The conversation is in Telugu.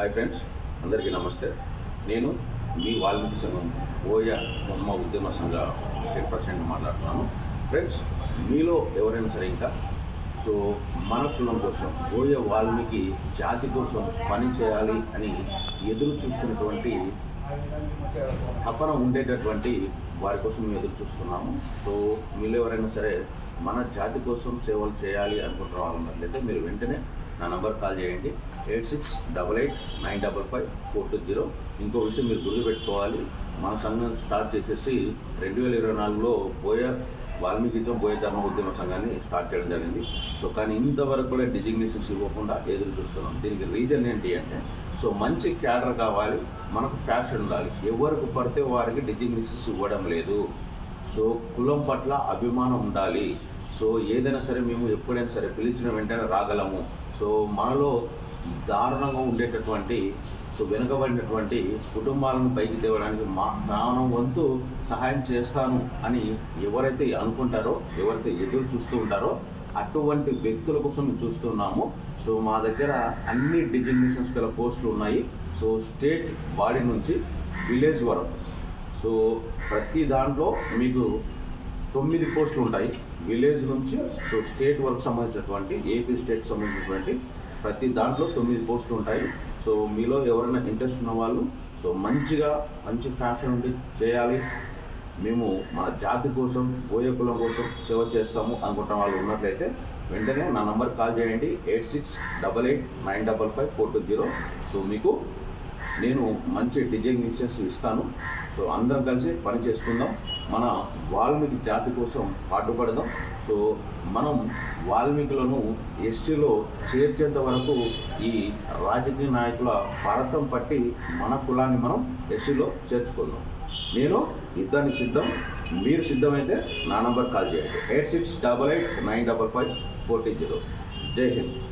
హాయ్ ఫ్రెండ్స్ అందరికీ నమస్తే. నేను మీ వాల్మీకి సంఘం ఓయ ధర్మ ఉద్యమ సంఘ స్టేట్ ప్రెసిడెంట్ మాట్లాడుతున్నాను. ఫ్రెండ్స్ మీలో ఎవరైనా సరే ఇంకా? సో మన కులం కోసం ఓయ వాల్మీకి జాతి కోసం పని చేయాలి అని ఎదురు చూస్తున్నటువంటి తపన ఉండేటటువంటి వారి కోసం మేము ఎదురు చూస్తున్నాము. సో మీరు ఎవరైనా సరే మన జాతి కోసం సేవలు చేయాలి అనుకుంటున్న వాళ్ళు మీరు వెంటనే నా నంబర్ కాల్ చేయండి. Eight six double eight nine double five four two zero. ఇంకో విషయం మీరు గుర్తుపెట్టుకోవాలి. మన సంఘం స్టార్ట్ చేసేసి రెండు వేల ఇరవై నాలుగులో బోయ వాల్మీకిజం బోయ ధర్మ ఉద్యమ సంఘాన్ని స్టార్ట్ చేయడం జరిగింది. సో కానీ ఇంతవరకు కూడా డిజిగ్నేషన్స్ ఇవ్వకుండా ఎదురు చూస్తున్నాం. దీనికి రీజన్ ఏంటి అంటే సో మంచి క్యాడర్ కావాలి మనకు ఫ్యాషన్ ఉండాలి. ఎవరికి పడితే వారికి డిజిగ్నేషన్స్ ఇవ్వడం లేదు. సో కులం పట్ల అభిమానం ఉండాలి. సో ఏదైనా సరే మేము ఎప్పుడైనా సరే పిలిచిన వెంటనే రాగలము. సో మనలో దారుణంగా ఉండేటటువంటి సో వెనుకబడినటువంటి కుటుంబాలను పైకి తేవడానికి మా నానం వంతు సహాయం చేస్తాను అని ఎవరైతే అనుకుంటారో ఎవరైతే ఎదురు చూస్తూ ఉంటారో అటువంటి వ్యక్తుల కోసం చూస్తున్నాము సో మా దగ్గర అన్ని డిజిగ్నేషన్స్ గల పోస్టులు ఉన్నాయి. సో స్టేట్ బాడీ నుంచి విలేజ్ వరకు. సో ప్రతి దాంట్లో మీకు తొమ్మిది పోస్టులు ఉంటాయి. విలేజ్ నుంచి సో స్టేట్ వరకు సంబంధించినటువంటి ఏపీ స్టేట్ సంబంధించినటువంటి ప్రతి దాంట్లో తొమ్మిది పోస్టులు ఉంటాయి. సో మీలో ఎవరైనా ఇంట్రెస్ట్ ఉన్న వాళ్ళు సో మంచిగా మంచి ఫ్యాషన్ ఉండి చేయాలి. మేము మన జాతి కోసం పోయే కులం కోసం సేవ చేస్తాము అనుకుంటున్న వాళ్ళు ఉన్నట్లయితే వెంటనే నా నంబర్ కాల్ చేయండి. Eight six double eight nine double five four two zero. So మీకు నేను మంచి డిజైన్ మిషన్స్ ఇస్తాను. సో అందరం కలిసి పని చేసుకుందాం. మన వాల్మీకి జాతి కోసం పాటుపడదాం. సో మనం వాల్మీకులను ఎస్టీలో చేర్చేంత వరకు ఈ రాజకీయ నాయకుల భారతం పట్టి మన కులాన్ని మనం ఎస్టీలో చేర్చుకుందాం. నేను యుద్ధానికి సిద్ధం. మీరు సిద్ధమైతే నా నంబర్ కాల్ చేయండి. Eight six double eight nine double five forty zero. జై హింద్.